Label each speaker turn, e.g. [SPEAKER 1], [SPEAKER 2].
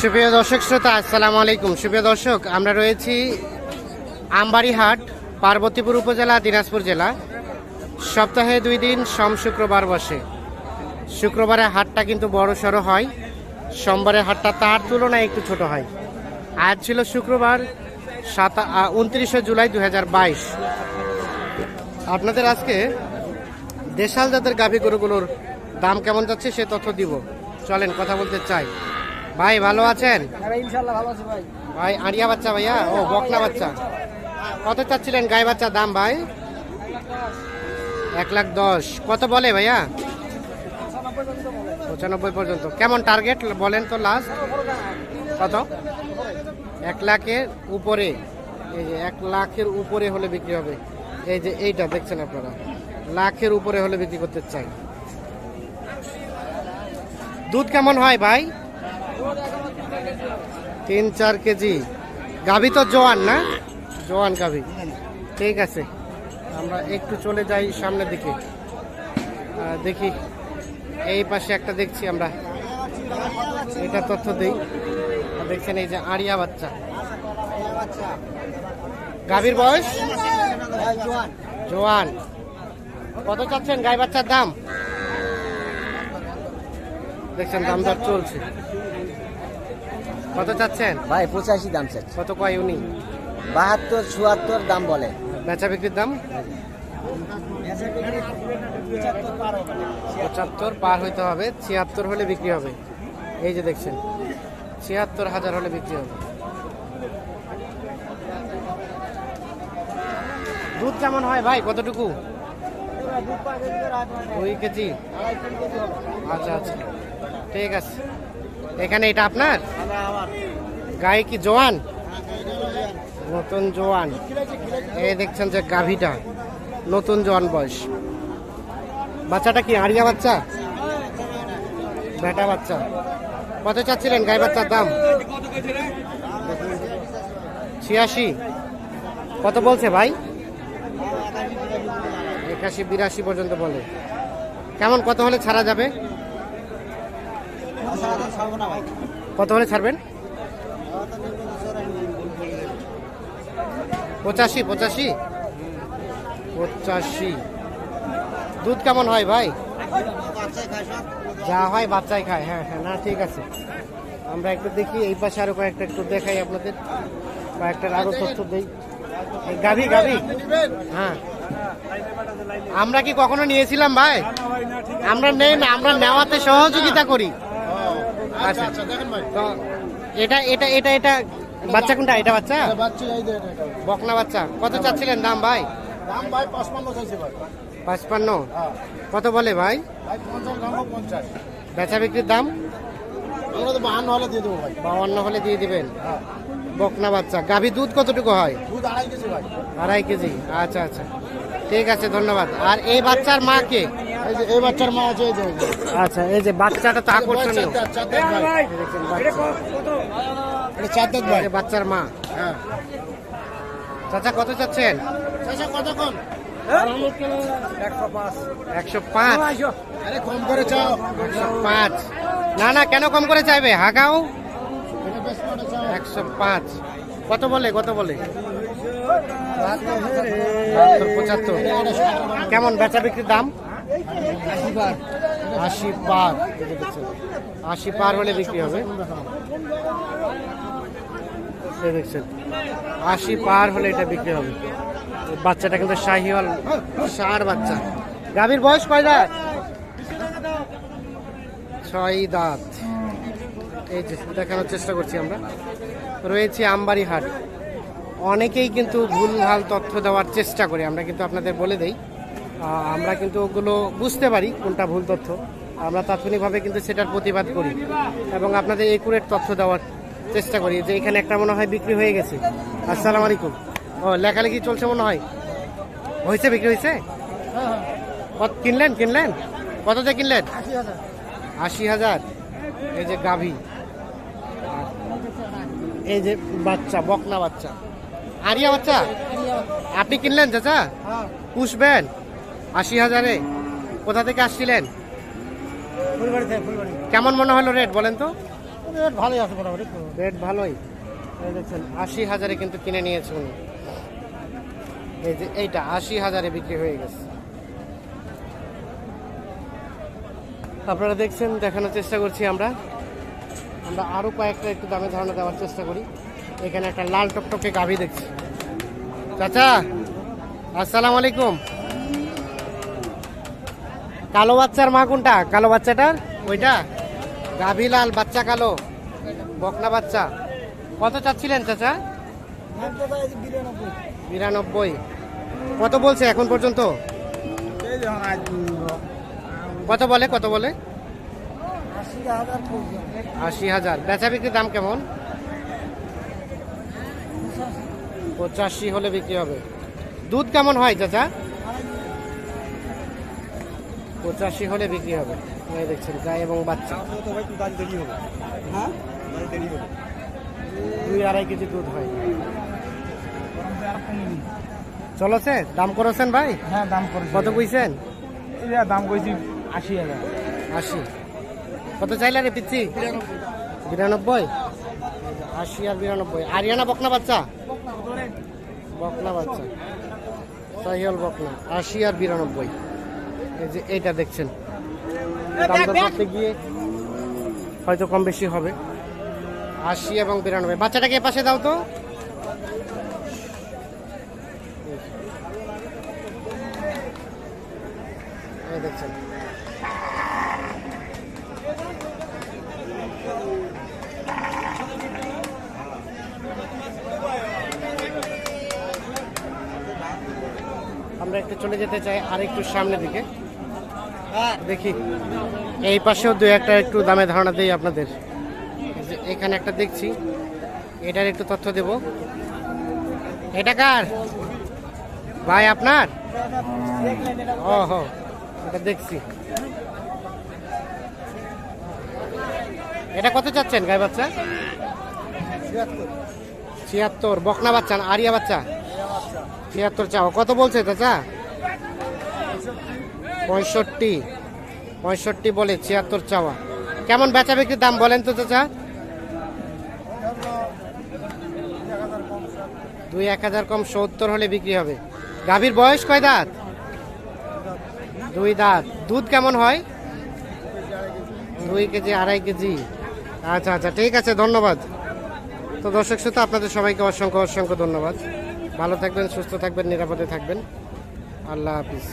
[SPEAKER 1] সুপ্রিয় দর্শক শ্রোতা, আসসালামু আলাইকুম। সুপ্রিয় দর্শক, আমরা রয়েছি আমবাড়িহাট, পার্বতীপুর উপজেলা, দিনাজপুর জেলা। সপ্তাহে দুই দিন সোম, শুক্রবার বসে। শুক্রবারে হাটটা কিন্তু বড় সড়ো হয়। সোমবারের হাটটা তার তুলনায় একটু ছোট হয়। আজ ছিল শুক্রবার সাত উনত্রিশে জুলাই দু হাজার বাইশ। আপনাদের আজকে দেশাল জাতের গাভী গরুগুলোর দাম কেমন যাচ্ছে সে তথ্য দিব। চলেন, কথা বলতে চাই। ভাই ভালো আছেন?
[SPEAKER 2] আছে ভাই।
[SPEAKER 1] আড়িয়া বাচ্চা ভাইয়া? ও বকনা বাচ্চা। কত চাচ্ছিলেন গাই বাচ্চার দাম ভাই? এক লাখ দশ। কত বলে ভাইয়া? পঁচানব্বই পর্যন্ত কেমন টার্গেট বলেন তো লাস্ট কত? এক লাখের উপরে। এই যে এক লাখের উপরে হলে বিক্রি হবে। এই যে এইটা দেখছেন আপনারা। লাখের উপরে হলে বিক্রি করতে চাই। দুধ কেমন হয় ভাই? তিন, চার কেজি। গাভী তো জোয়ান না? জোয়ান গাভী। ঠিক আছে। আমরা একটু চলে যাই সামনের দিকে। দেখি। এই পাশে একটা দেখছি আমরা। এটা তথ্য দিই। দেখছেন এই যে আড়িয়া বাচ্চা। গাভীর বয়স? জোয়ান। কত চাচ্ছেন গাই বাচ্চার দাম? দেখছেন দাম দর চলছে। কত চাচ্ছেন?
[SPEAKER 2] ভাই পঁচাশি দাম চাচ্ছে।
[SPEAKER 1] কত কয় উনি?
[SPEAKER 2] বাহাত্তর চুয়াত্তর দাম বলে।
[SPEAKER 1] বেচা বিক্রির দাম? পঁচাত্তর পার হইতে হবে ছিয়াত্তর হলে বিক্রি হবে। এই যে দেখছেন ছিয়াত্তর হাজার হলে বিক্রি হবে। দুধ কেমন হয় ভাই কতটুকু? দুই কেজি? আচ্ছা আচ্ছা। ঠিক আছে। এখানে এটা আপনার? গায়ে কি জোয়ান? নতুন জোয়ান। এই দেখছেন যে গাভীটা, নতুন জোয়ান বয়স। বাচ্চাটা কি আড়িয়া বাচ্চা? বেটা বাচ্চা। কত চাচ্ছিলেন গাই বাচ্চার দাম? ছিয়াশি। কত বলছে ভাই? একাশি, বিরাশি পর্যন্ত বলে। কেমন, কত হলে ছাড়া যাবে? কত হলে ছাড়বেন? পঁচাশি পঁচাশি? পঁচাশি। দুধ কেমন হয় ভাই? যা হয় বাচ্চাই খায় হ্যাঁ হ্যাঁ না, ঠিক আছে। আমরা একটু দেখি, এই পাশে আরও কয়েকটা একটু দেখাই আপনাদের। কয়েকটার আরও তথ্য দেই। গাভি গাভি? হ্যাঁ। আমরা কি কখনো নিয়েছিলাম ভাই? আমরা নেই না, আমরা নেওয়াতে সহযোগিতা করি। আচ্ছা তো এটা এটা এটা এটা বাচ্চা কোনটা? এটা বাচ্চা? বকনা বাচ্চা। কত চাচ্ছিলেন দাম ভাই?
[SPEAKER 3] দাম ভাই চাইছে হ্যাঁ।
[SPEAKER 1] কত বলে ভাই? বেচা বিক্রির দাম?
[SPEAKER 3] আমরা তো হলে দিয়ে দেবো ভাই।
[SPEAKER 1] বাউান্ন হলে দিয়ে দিবেন?
[SPEAKER 3] হ্যাঁ।
[SPEAKER 1] বকনা বাচ্চা। গাভী দুধ কতটুকু হয়?
[SPEAKER 3] দুধ আড়াই কেজি ভাই।
[SPEAKER 1] আড়াই কেজি। আচ্ছা আচ্ছা। ঠিক আছে ধন্যবাদ। আর এই বাচ্চার মা কে?
[SPEAKER 3] এই যে এই বাচ্চার মা আছে এই যে।
[SPEAKER 1] আচ্ছা এই যে বাচ্চাটা তো বাচ্চা।
[SPEAKER 3] এটা চার দাঁত ভাই।
[SPEAKER 1] বাচ্চার মা।
[SPEAKER 3] হ্যাঁ।
[SPEAKER 1] চাচা কত চাচ্ছেন?
[SPEAKER 3] চাচা কতক্ষণ?
[SPEAKER 1] একশো পাঁচ।
[SPEAKER 3] আরে কম করে চাও।
[SPEAKER 1] পাঁচ। না না কেন কম করে চাইবে? হাগাও। একশো পাঁচ। কত বলে কত বলে? পঁচাত্তর। কেমন বেচা বিক্রির দাম? আশি পার আশি পার হলে বিক্রি হবে। দেখছেন। আশি পার হলে এটা বিক্রি হবে। বাচ্চাটা কিন্তু শাহিওয়াল সার বাচ্চা। গাভীর বয়স কয় দাঁত? ছয় দাঁত। এই যে, দেখানোর চেষ্টা করছি আমরা। রয়েছে আমবাড়ি হাট অনেকেই কিন্তু ভুলভাল তথ্য দেওয়ার চেষ্টা করি। আমরা কিন্তু আপনাদের বলে দেই। আমরা কিন্তু ওগুলো বুঝতে পারি কোনটা ভুল তথ্য। আমরা তাৎক্ষণিকভাবে কিন্তু সেটার প্রতিবাদ করি এবং আপনাদের একুরেট তথ্য দেওয়ার চেষ্টা করি যে এখানে একটা মনে হয় বিক্রি হয়ে গেছে। আসসালামু আলাইকুম। ও, লেখালেখি চলছে মনে হয়? হয়েছে, বিক্রি হয়েছে? কত কিনলেন কিনলেন? কততে কিনলেন? আশি হাজার। এই যে গাভী। এই যে বাচ্চা, বকনা বাচ্চা। আরিয়া বাচ্চা? আপনি কিনলেন, চাচা? পুষবেন? আশি হাজারে? কোথা থেকে আসছিলেন?
[SPEAKER 2] ফুলবাড়ি থেকে ফুলবাড়ি।
[SPEAKER 1] কেমন মনে হলো রেট বলেন তো?
[SPEAKER 3] রেট ভালোই আছে মোটামুটি।
[SPEAKER 1] রেট ভালোই। এই দেখছেন। আশি হাজারে কিন্তু কিনে নিয়েছে উনি। এই যে এইটা আশি হাজারে বিক্রি হয়ে গেছে। আপনারা দেখছেন দেখানোর চেষ্টা করছি আমরা। আমরা আরও কয়েকটা একটু দামে ধারণা দেওয়ার চেষ্টা করি। এখানে একটা লাল টকটকে গাভি দেখছি। চাচা আসসালামু আলাইকুম। কালো বাচ্চার মা কোনটা? কালো বাচ্চাটার? ওইটা? গাভি লাল, বাচ্চা কালো। বকনা বাচ্চা। কত চাচ্ছিলেন চাচা? বিরানব্বই। কত বলছে এখন পর্যন্ত? কত বলে কত বলে? আশি হাজার। বেচা বিক্রির দাম কেমন? পঁচাশি হলে বিক্রি হবে। দুধ কেমন হয় চাচা? পঁচাশি হলে বিক্রি হবে। দেখছেন গায়ে এবং বাচ্চা। দুই আড়াই কেজি দুধ হয়। চলছে? দাম করেছেন ভাই?
[SPEAKER 3] হ্যাঁ দাম করেছে।
[SPEAKER 1] কত কইছেন?
[SPEAKER 3] দাম কইছি আশি হাজার।
[SPEAKER 1] আশি। কত চাইলে রে পিচ্ছি? বিরানব্বই? আশি আর বিরানব্বই। আরিয়ানা বকনা বাচ্চা? বকনা বাচ্চা। সাহিয়াল বকনা। আশি আর বিরানব্বই। এই যে এইটা দেখছেন। দাম দর করতে গিয়ে হয়তো কম বেশি হবে। আশি এবং বিরানব্বই। বাচ্চাটাকে পাশে দাও তো। দেখছেন। আমরা একটু চলে যেতে চাই আর একটু সামনের দিকে। দেখি। এই পাশেও দু একটা একটু দামে ধারণা দেই আপনাদের। এখানে একটা দেখছি। এটার একটু তথ্য দেব। এটা কার? ভাই আপনার? ও হো এটা দেখছি। এটা কত চাচ্ছেন গায়ে বাচ্চা? ছিয়াত্তর। বকনা বাচ্চা আরিয়া বাচ্চা? ছিয়াত্তর চাও। কত বলছে চাচা? পঁয়ষট্টি। পঁয়ষট্টি বলে ছিয়াত্তর চাওয়া। কেমন বেচা বিক্রির দাম বলেন তো চাচা? দুই এক হাজার কম সত্তর হলে বিক্রি হবে। গাভীর বয়স কয় দাঁত? দুই দাঁত। দুধ কেমন হয়? দুই কেজি, আড়াই কেজি। আচ্ছা আচ্ছা ঠিক আছে, ধন্যবাদ। তো দর্শক শ্রোতা, আপনাদের সবাইকে অসংখ্য অসংখ্য ধন্যবাদ। ভালো থাকবেন, সুস্থ থাকবেন, নিরাপদে থাকবেন। আল্লাহ হাফিজ।